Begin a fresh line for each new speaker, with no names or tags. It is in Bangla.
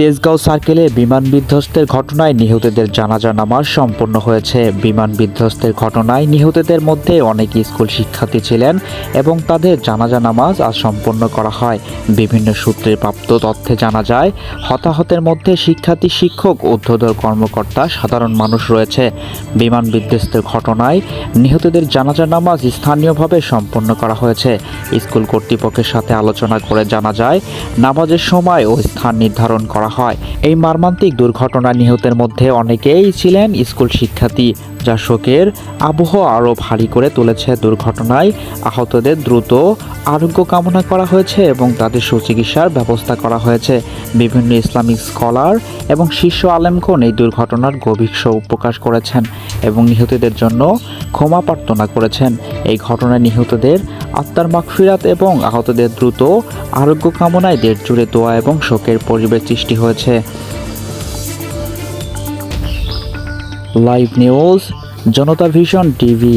তেজগাঁও সার্কেলে বিমান বিধ্বস্তের ঘটনায় নিহতদের জানাজা নামাজ সম্পন্ন হয়েছে। বিমান বিধ্বস্তের ঘটনায় নিহতদের মধ্যে অনেক স্কুল শিক্ষার্থী ছিলেন এবং তাদের জানাজা নামাজ আজ সম্পন্ন করা হয়। বিভিন্ন সূত্রে প্রাপ্ত তথ্যে জানা যায়, হতাহতের মধ্যে শিক্ষার্থী, শিক্ষক, ঊর্ধ্বতর কর্মকর্তা, সাধারণ মানুষ রয়েছে। বিমান বিধ্বস্তের ঘটনায় নিহতদের জানাজা নামাজ স্থানীয়ভাবে সম্পন্ন করা হয়েছে। স্কুল কর্তৃপক্ষের সাথে আলোচনা করে জানা যায়, নামাজের সময় ও স্থান নির্ধারণ করা হয়। এই মর্মান্তিক দুর্ঘটনায় নিহতের মধ্যে অনেকেই ছিলেন স্কুল শিক্ষার্থী, যা শোকের আবহ আরও ভারী করে তুলেছে। দুর্ঘটনায় আহতদের দ্রুত আরোগ্য কামনা করা হয়েছে এবং তাদের সুচিকিৎসার ব্যবস্থা করা হয়েছে। বিভিন্ন ইসলামিক স্কলার এবং শীর্ষ আলেমগণ এই দুর্ঘটনার গভীর শোক প্রকাশ করেছেন এবং নিহতদের জন্য ক্ষমা প্রার্থনা করেছেন। এই ঘটনায় নিহতদের আত্মার মাগফিরাত এবং আহতদের দ্রুত আরোগ্য কামনায় দেড় জুড়ে দোয়া এবং শোকের পরিবেশ সৃষ্টি হয়েছে। Live news, Janata vision TV.